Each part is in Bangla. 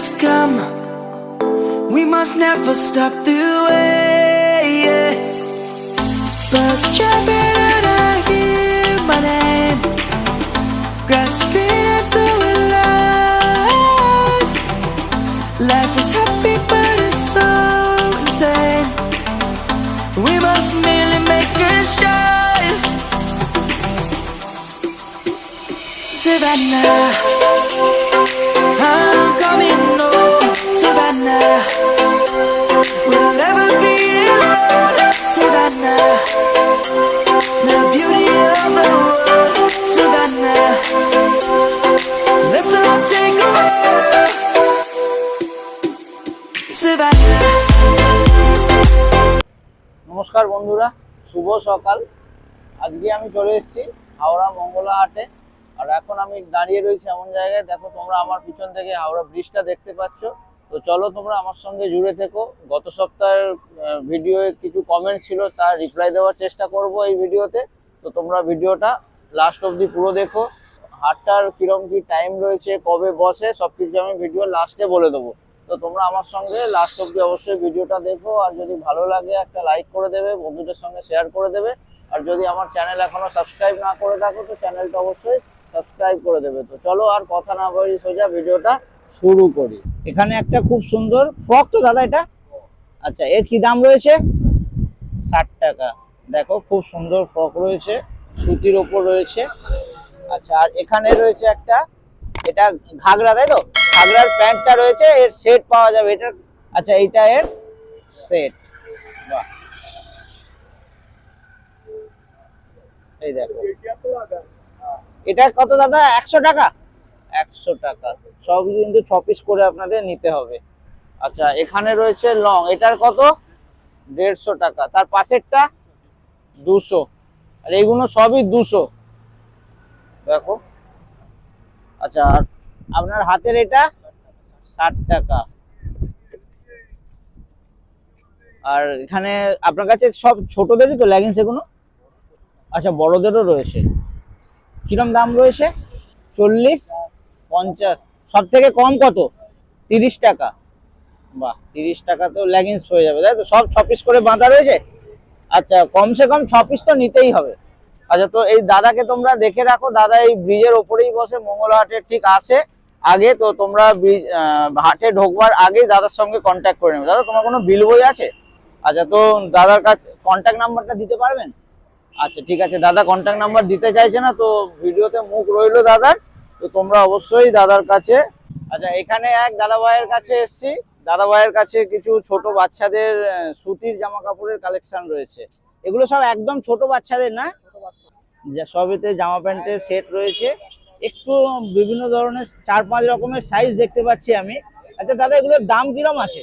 has come. We must never stop the way. Yeah. Birds jumping and I hear my name, grasping into life. Life is happy, but it's so insane. We must merely make a strive. Savannah, নমস্কার বন্ধুরা, শুভ সকাল। আজকে আমি চলে এসেছি হাওড়া মঙ্গলা হাটে। আর এখন আমি দাঁড়িয়ে রয়েছি এমন জায়গায়। দেখো তোমরা আমার পিছন থেকে হাওড়া ব্রিজটা দেখতে পাচ্ছ। তো চলো তোমরা আমার সঙ্গে জুড়ে থেকো। গত সপ্তাহের ভিডিওয়ে কিছু কমেন্ট ছিল তার রিপ্লাই দেওয়ার চেষ্টা করব এই ভিডিওতে। তো তোমরা ভিডিওটা লাস্ট অবধি পুরো দেখো। হাটটার কিরম কি টাইম রয়েছে, কবে বসে সব কিছু আমি ভিডিও লাস্টে বলে দেবো। তো তোমরা আমার সঙ্গে লাস্ট অব্দি অবশ্যই ভিডিওটা দেখো, আর যদি ভালো লাগে একটা লাইক করে দেবে, বন্ধুদের সঙ্গে শেয়ার করে দেবে। আর যদি আমার চ্যানেল এখনও সাবস্ক্রাইব না করে থাকো, তো চ্যানেলটা অবশ্যই সাবস্ক্রাইব করে দেবে। তো চলো আর কথা না বলি সোজা ভিডিওটা শুরু করি। এখানে একটা খুব সুন্দর ফ্রক তো দাদা এটা? আচ্ছা এর কি দাম রয়েছে? ষাট টাকা। দেখো, খুব সুন্দর ফ্রক রয়েছে, সুতির ওপর রয়েছে। আচ্ছা আর এখানে রয়েছে একটা, এটা ঘাগরা, তাই তো? ঘাগরার প্যান্টটা রয়েছে, এর সেট পাওয়া যাবে এটা। আচ্ছা এইটা এর সেট এই দেখো। এটা কত দাদা? একশো টাকা? একশো টাকা। সব কিন্তু ছ পিস করে আপনাদের নিতে হবে। আচ্ছা এখানে রয়েছে লং। এটার কত? দেড়শো টাকা। তার পাশেরটা দুশো। আর এগুলো সবই দুশো। দেখো। আচ্ছা আপনার হাতের এটা ষাট টাকা। আর এখানে আপনার কাছে সব ছোটদেরই তো লেগিংস এগুলো? আচ্ছা বড়দেরও রয়েছে। কিরম দাম রয়েছে? চল্লিশ? পঞ্চাশ সব থেকে কম কত? তিরিশ টাকা। বাহ, তিরিশ টাকা তো লেগিংস হয়ে যাবে। তাই তো? সব ছ পিস করে বাঁধা রয়েছে? আচ্ছা কমসে কম ছ পিস তো নিতেই হবে। আচ্ছা তো এই দাদাকে তোমরা দেখে রাখো। দাদা এই ব্রিজের ওপরেই বসে মঙ্গলহাটের ঠিক আসে। আগে তো তোমরা ব্রিজ হাটে ঢোকবার আগেই দাদার সঙ্গে কন্ট্যাক্ট করে নেবে। দাদা, তোমার কোনো বিল বই আছে? আচ্ছা তো দাদার কাছে কন্ট্যাক্ট নাম্বারটা দিতে পারবেন? আচ্ছা ঠিক আছে। দাদা কন্ট্যাক্ট নাম্বার দিতে চাইছে না, তো ভিডিওতে মুখ রইল দাদার। তো তোমরা অবশ্যই দাদার কাছে আচ্ছা এখানে এক দাদা ভাইয়ের কাছে এসছি। দাদা ভাইয়ের কাছে কিছু ছোট বাচ্চাদের সুতির জামা কাপড়ের কালেকশন রয়েছে। এগুলো সব একদম ছোট বাচ্চাদের না? যা সবেতে জামা প্যান্টের সেট রয়েছে। একটু বিভিন্ন ধরনের, চার পাঁচ রকমের সাইজ দেখতে পাচ্ছি আমি। আচ্ছা দাদা, এগুলোর দাম কিরম আছে?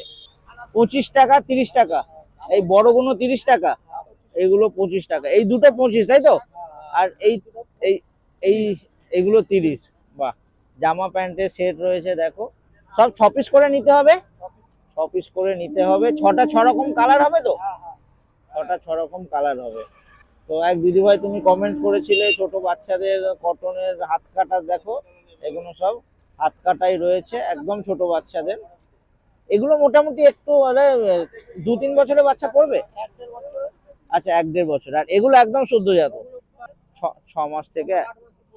পঁচিশ টাকা, তিরিশ টাকা। এই বড়গুলো তিরিশ টাকা এইগুলো পঁচিশ টাকা। এই দুটো পঁচিশ, তাই তো? আর এই এই এইগুলো তিরিশ। বাহ, জামা প্যান্টের সেট রয়েছে, দেখো। সব ছ পিস করে নিতে হবে? ছ পিস করে নিতে হবে। ছটা ছ রকম কালার হবে তো? ছটা ছ রকম কালার হবে। তো এক দিদিভাই, তুমি কমেন্ট করেছিলে, ছোট বাচ্চাদের কটনের হাত কাটা, দেখো, এগুলো সব হাত কাটাই রয়েছে, একদম ছোট বাচ্চাদের। এগুলো মোটামুটি একটু দু তিন বছরের বাচ্চা পড়বে? আচ্ছা এক দেড় বছর। আর এগুলো একদম সদ্য জাত। ছ- ছ মাস থেকে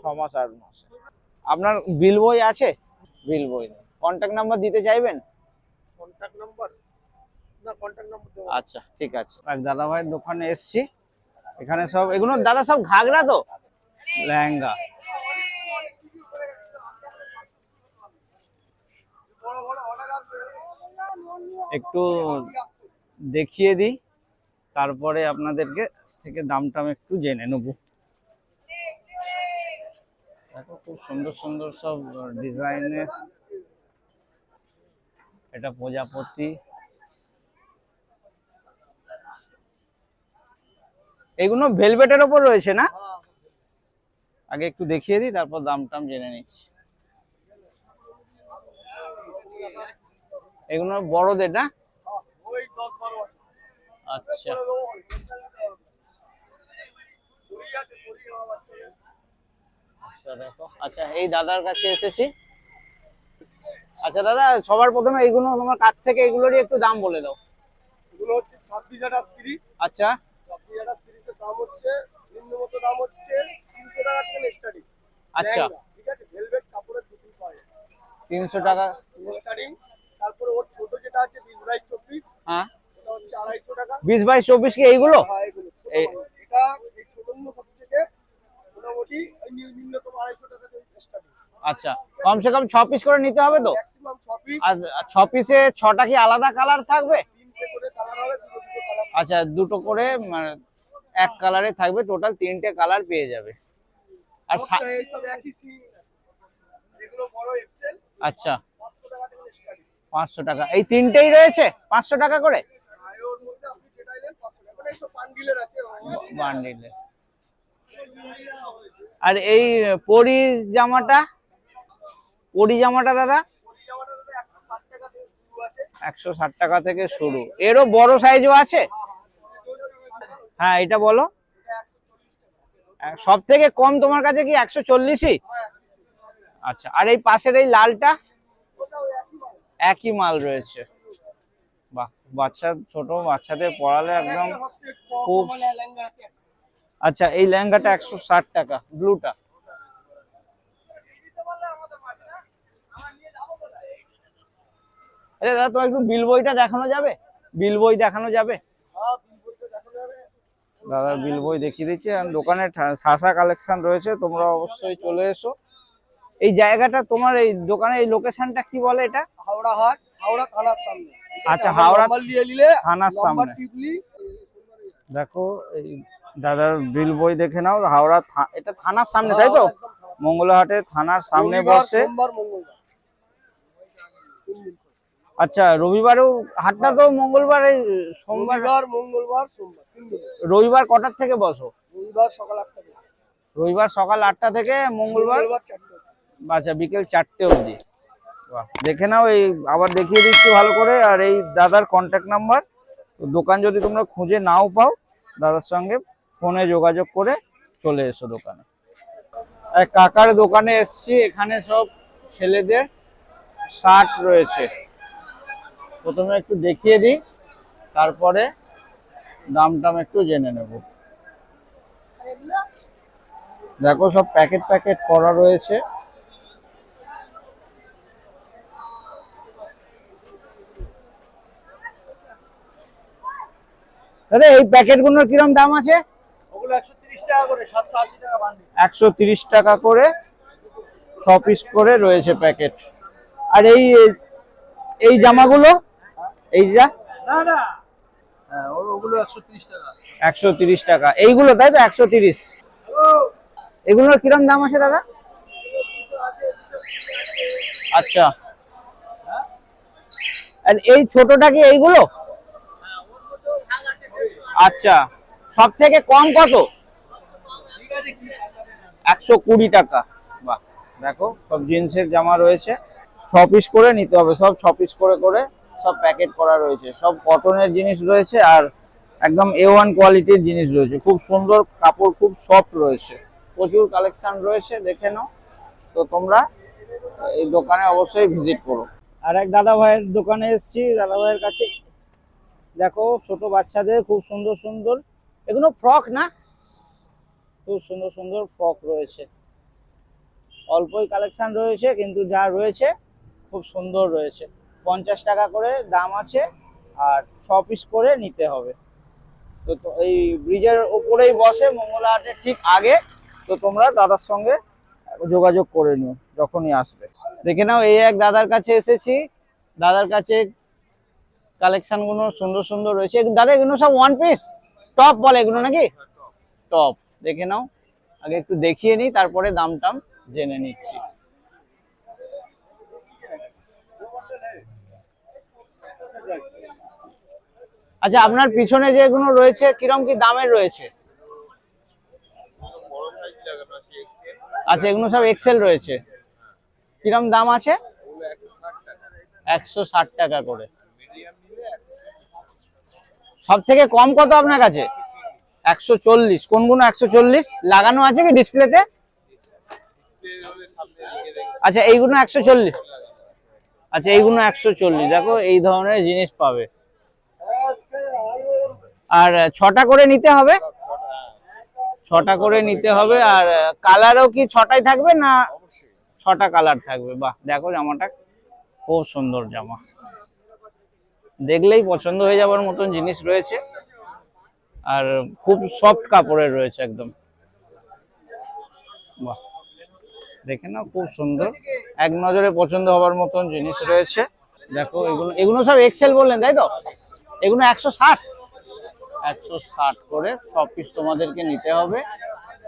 ছ মাস, আট মাস। আপনার বিল বই আছে? বিল বই নেই। কন্ট্যাক্ট নাম্বার দিতে চাইবেন? কন্ট্যাক্ট নাম্বার না কন্ট্যাক্ট নাম্বার আচ্ছা ঠিক আছে। এক দাদা ভাইয়ের দোকানে এসছি। এখানে সব এগুলো দাদা সব ঘাগরা তো? লেহেঙ্গা। একটু দেখিয়ে দিই তারপরে আপনাদেরকে থেকে দামটা আমি একটু জেনে নেব। দেখো খুব সুন্দর সুন্দর সব ডিজাইনের এটা প্রজাপতি। এগুলো ভেলভেটের ওপর রয়েছে না? আগে একটু দেখিয়ে দিই, তারপর দাম টাম জেনে নিচ্ছি। এগুলো বড়দের না? আচ্ছা পরি আছে পরি আমার বাচ্চাদের। আচ্ছা দেখো। আচ্ছা এই দাদার কাছে এসেছি। আচ্ছা দাদা সবার প্রথমে এইগুলো তোমার কাছ থেকে এগুলোরই একটু দাম বলে দাও। এগুলো হচ্ছে ছাব্বিশ হাজার তিরিশ। আচ্ছা। ছাব্বিশ হাজার তিরিশের দাম হচ্ছে নিম্নমত দাম হচ্ছে তিনশো টাকা থেকে স্টার্টিং। আচ্ছা। ঠিক আছে? ভেলভেট কাপড়ের দুটোই পাওয়া যায়। তিনশো টাকা। স্টার্টিং তারপরে ওর ছোট যেটা আছে বিশ বাই চব্বিশ হ্যাঁ। ওটা হচ্ছে আড়াইশো টাকা। বিশ বাইশ চব্বিশ কি এইগুলো? হ্যাঁ, এগুলো ছোট। এটা এই থেকে মোটামুটি নিম্নতম আড়াইশো টাকা স্টার্টিং আচ্ছা কমসে কম ছ পিস করে নিতে হবে তো? ম্যাক্সিমাম ছ পিস আর ছ পিসে ছটা কি আলাদা কালার থাকবে? তিনটে করে কালার হবে দুটো দুটো কালার আচ্ছা দুটো করে মানে এক কালারে থাকবে টোটাল তিনটে কালার পেয়ে যাবে। আর আচ্ছা। পাঁচশো টাকা এই তিনটেই রয়েছে? পাঁচশো টাকা করে? বান্ডিলের আর এই পরি জামাটা পরি জামাটা দাদা? একশো ষাট টাকা থেকে শুরু। এরও বড় সাইজও আছে? হ্যাঁ এটা বলো। সব থেকে কম তোমার কাছে কি একশো চল্লিশই? আচ্ছা আর এই পাশের এই লালটা? একই মাল রয়েছে। বাচ্চা, ছোট বাচ্চাদের পড়ালে একদম খুব আচ্ছা এই লেহেঙ্গাটা একশো ষাট টাকা ব্লুটা। আচ্ছা দাদা তোমার একটু বিল বইটা দেখানো যাবে? বিল বই দেখানো যাবে? দাদা বিল বই দেখিয়ে দিচ্ছি আর দোকানে সাসা কালেকশন রয়েছে তোমরা অবশ্যই চলে এসো। এই জায়গাটা তোমার এই দোকানের এই লোকেশনটা কি বলে এটা? হাওড়া হাট হাওড়া থানার সামনে। আচ্ছা, হাওড়া থানার সামনে। দেখো এই দাদার বিল বই দেখে নাও হাওড়া এটা থানার সামনে তাই তো? মঙ্গলাহাটে থানার সামনে বসে। আচ্ছা রবিবারেও হাটটা তো মঙ্গলবার সোমবার। রবিবার মঙ্গলবার সোমবার। রবিবার কটার থেকে বসো? রবিবার সকাল আটটা থেকে। রবিবার সকাল আটটা থেকে মঙ্গলবার? আচ্ছা বিকেল চারটে অবধি। বাহ দেখে নাও এই আবার দেখিয়ে দিচ্ছি ভালো করে। আর এই দাদার কন্ট্যাক্ট নাম্বার দোকান যদি তোমরা খুঁজে নাও পাও দাদার সঙ্গে ফোনে যোগাযোগ করে চলে এসো দোকানে। কাকার দোকানে এসছি, এখানে সব ছেলেদের শার্ট রয়েছে। প্রথমে একটু দেখিয়ে দিই, তারপরে দাম টাম একটু জেনে নেব। দেখো সব প্যাকেট প্যাকেট করা রয়েছে। দাদা এই প্যাকেটগুলোর কিরম দাম আছে? একশো তিরিশ টাকা করে ছ পিস করে রয়েছে প্যাকেট আর এই এই জামাগুলো এইটা না না। হ্যাঁ একশো তিরিশ টাকা। একশো তিরিশ টাকা। এইগুলো তাই তো? একশো তিরিশ। এগুলোর কিরম দাম আছে দাদা? আচ্ছা। আর এই ছোটটা কি এইগুলো? আচ্ছা। সব থেকে কম কত? একশো কুড়ি টাকা। বাহ, দেখো, সব জিন্সের জামা রয়েছে। ছ পিস করে নিতে হবে, সব ছ পিস করে করে সব প্যাকেট করা রয়েছে। সব কটনের জিনিস রয়েছে আর একদম এ ওয়ান কোয়ালিটির জিনিস রয়েছে। খুব সুন্দর কাপড়, খুব সফট রয়েছে। প্রচুর কালেকশন রয়েছে, দেখে নাও। তো তোমরা এই দোকানে অবশ্যই ভিজিট করো। আর এক দাদা ভাইয়ের দোকানে এসেছি। দাদা ভাইয়ের কাছে দেখো, ছোট বাচ্চাদের খুব সুন্দর সুন্দর এগুলো ফ্রক না? খুব সুন্দর সুন্দর ফ্রক রয়েছে। অল্পই কালেকশন রয়েছে, কিন্তু যা রয়েছে খুব সুন্দর রয়েছে। পঞ্চাশ টাকা করে দাম আছে, আর ছ পিস করে নিতে হবে। তো এই ব্রিজের ওপরেই বসে মঙ্গলা হাটের ঠিক আগে, তো তোমরা দাদার সঙ্গে যোগাযোগ করে নিও, যখনই আসবে। দেখে নাও, এই এক দাদার কাছে এসেছি। দাদার কাছে কালেকশনগুলো সুন্দর সুন্দর রয়েছে। দাদা, এগুলো সব ওয়ান পিস টপ বলে এগুলো নাকি? টপ দেখে নাও। আগে একটু দেখিয়ে নিই, তারপরে দাম টাম জেনে নিচ্ছি। আচ্ছা আপনার পিছনে যেগুলো রয়েছে, কিরম কি দামের রয়েছে? আচ্ছা এগুলো সব এক্সেল রয়েছে। কিরম দাম আছে? একশো ষাট টাকা করে। সব থেকে কম কত আপনার কাছে? একশো চল্লিশ। কোনগুলো একশো চল্লিশ? লাগানো আছে কি ডিসপ্লেতে আচ্ছা এইগুলো একশো চল্লিশ। আচ্ছা এইগুলো একশো চল্লিশ। দেখো, এই ধরনের জিনিস পাবে। আর ছটা করে নিতে হবে? ছটা করে নিতে হবে। আর কালারও কি ছটাই থাকবে না ছটা কালার থাকবে? বাহ, দেখো জামাটা। খুব সুন্দর জামা। দেখলেই পছন্দ হয়ে যাওয়ার মতন জিনিস রয়েছে। আর খুব সফট কাপড়ের রয়েছে একদম। বাহ, দেখে না খুব সুন্দর। এক নজরে পছন্দ হওয়ার মতন জিনিস রয়েছে। দেখো, এগুলো এগুলো সব এক্সেল বললেন, তাই তো? এগুলো একশো ষাট। একশো ষাট করে সব পিস তোমাদেরকে নিতে হবে।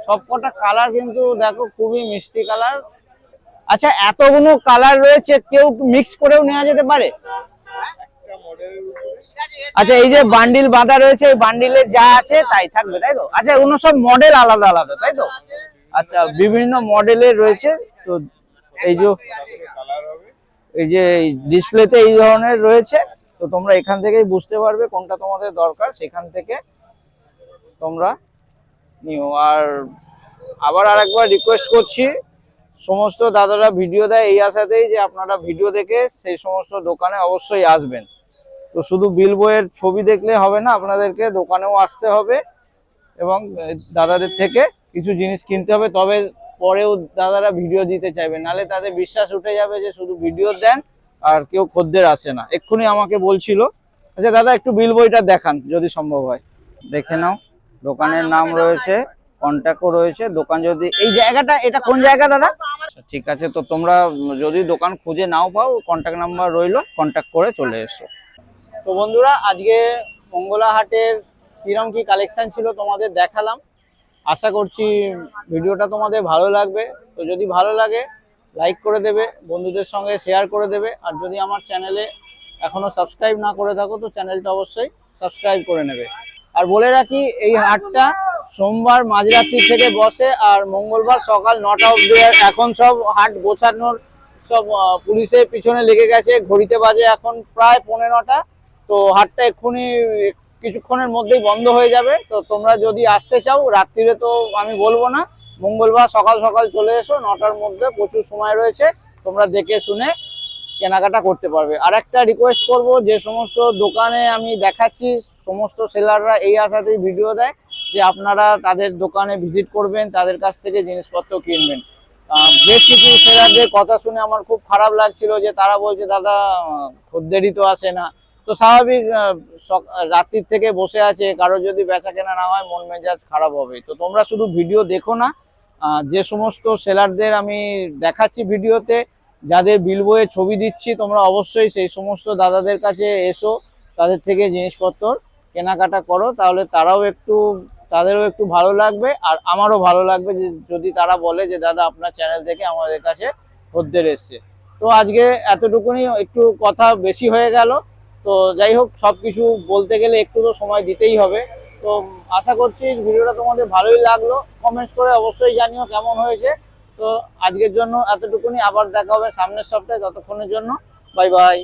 সব কটা কালার কিন্তু দেখো খুবই মিষ্টি কালার আচ্ছা এতগুলো কালার রয়েছে, কেউ মিক্স করেও নেওয়া যেতে পারে? আচ্ছা এই যে বান্ডিল বাঁধা রয়েছে, এই বান্ডিলে যা আছে তাই থাকবে, তাই তো? আচ্ছা এগুলো সব মডেল আলাদা আলাদা, তাই তো? আচ্ছা বিভিন্ন মডেলের রয়েছে, তো এই যে এই যে ডিসপ্লেতে এই ধরনের রয়েছে, তো তোমরা এখান থেকেই বুঝতে পারবে কোনটা তোমাদের দরকার, সেখান থেকে তোমরা নিও। আর আবার আরেকবার রিকোয়েস্ট করছি, সমস্ত দাদারা ভিডিও দেয় এই আশাতেই যে আপনারা ভিডিও দেখে সেই সমস্ত দোকানে অবশ্যই আসবেন। তো শুধু বিল বইয়ের ছবি দেখলে হবে না আপনাদেরকে দোকানেও আসতে হবে এবং দাদাদের থেকে কিছু জিনিস কিনতে হবে তবে পরেও দাদারা ভিডিও দিতে চাইবে নালে তাদের বিশ্বাস উঠে যাবে যে শুধু ভিডিও দেন আর কেউ খদ্দের আসে না। এক্ষুনি আমাকে বলছিল আচ্ছা দাদা একটু বিল বইটা দেখান যদি সম্ভব হয়। দেখে নাও দোকানের নাম রয়েছে কন্ট্যাক্টও রয়েছে দোকান যদি এই জায়গাটা এটা কোন জায়গা দাদা? আচ্ছা, ঠিক আছে তো তোমরা যদি দোকান খুঁজে নাও পাও কন্ট্যাক্ট নাম্বার রইল কন্ট্যাক্ট করে চলে এসো। তো বন্ধুরা, আজকে মঙ্গলা হাটের কিরম কি কালেকশন ছিল, তোমাদের দেখালাম। আশা করছি ভিডিওটা তোমাদের ভালো লাগবে। তো যদি ভালো লাগে লাইক করে দেবে, বন্ধুদের সঙ্গে শেয়ার করে দেবে। আর যদি আমার চ্যানেলে এখনও সাবস্ক্রাইব না করে থাকো, তো চ্যানেলটা অবশ্যই সাবস্ক্রাইব করে নেবে। আর বলে রাখি, এই হাটটা সোমবার মাঝরাত্রি থেকে বসে, আর মঙ্গলবার সকাল নটা অবধি। এখন সব হাট গোছানোর সব পুলিশের পিছনে লেগে গেছে। ঘড়িতে বাজে এখন প্রায় পনেরো নটা। তো হাটটা এক্ষুনি কিছুক্ষণের মধ্যেই বন্ধ হয়ে যাবে। তো তোমরা যদি আসতে চাও, রাত্রিরে তো আমি বলব না। মঙ্গলবার সকাল সকাল চলে এসো, নটার মধ্যে প্রচুর সময় রয়েছে। তোমরা দেখে শুনে কেনাকাটা করতে পারবে। আর একটা রিকোয়েস্ট করব, যে সমস্ত দোকানে আমি দেখাচ্ছি, সমস্ত সেলাররা এই আশাতেই ভিডিও দেয় যে আপনারা তাদের দোকানে ভিজিট করবেন, তাদের কাছ থেকে জিনিসপত্র কিনবেন। বেশ কিছু সেলারদের কথা শুনে আমার খুব খারাপ লাগছিল যে তারা বলছে, দাদা খদ্দেরই তো আসে না। তো স্বাভাবিক রাত্রির থেকে বসে আছে, কারও যদি বেচা কেনা না হয়, মন মেজাজ খারাপ হবে। তো তোমরা শুধু ভিডিও দেখো না যে সমস্ত সেলারদের আমি দেখাচ্ছি ভিডিওতে, যাদের বিল বইয়ে ছবি দিচ্ছি, তোমরা অবশ্যই সেই সমস্ত দাদাদের কাছে এসো, তাদের থেকে জিনিসপত্র কেনাকাটা করো, তাহলে তারাও একটু, তাদেরও একটু ভালো লাগবে, আর আমারও ভালো লাগবে যদি তারা বলে যে, দাদা, আপনার চ্যানেল থেকে আমাদের কাছে খদ্দের এসছে। তো আজকে এতটুকুনি, একটু কথা বেশি হয়ে গেল। তো যাই হোক সব কিছু বলতে গেলে একটু তো সময় দিতেই হবে। তো আশা করছি ভিডিওটা তোমাদের ভালোই লাগল। কমেন্টস করে অবশ্যই জানিও কেমন হয়েছে। তো আজকের জন্য এতটুকুনি। আবার দেখা হবে সামনের সপ্তাহে, ততক্ষণের জন্য। Bye bye.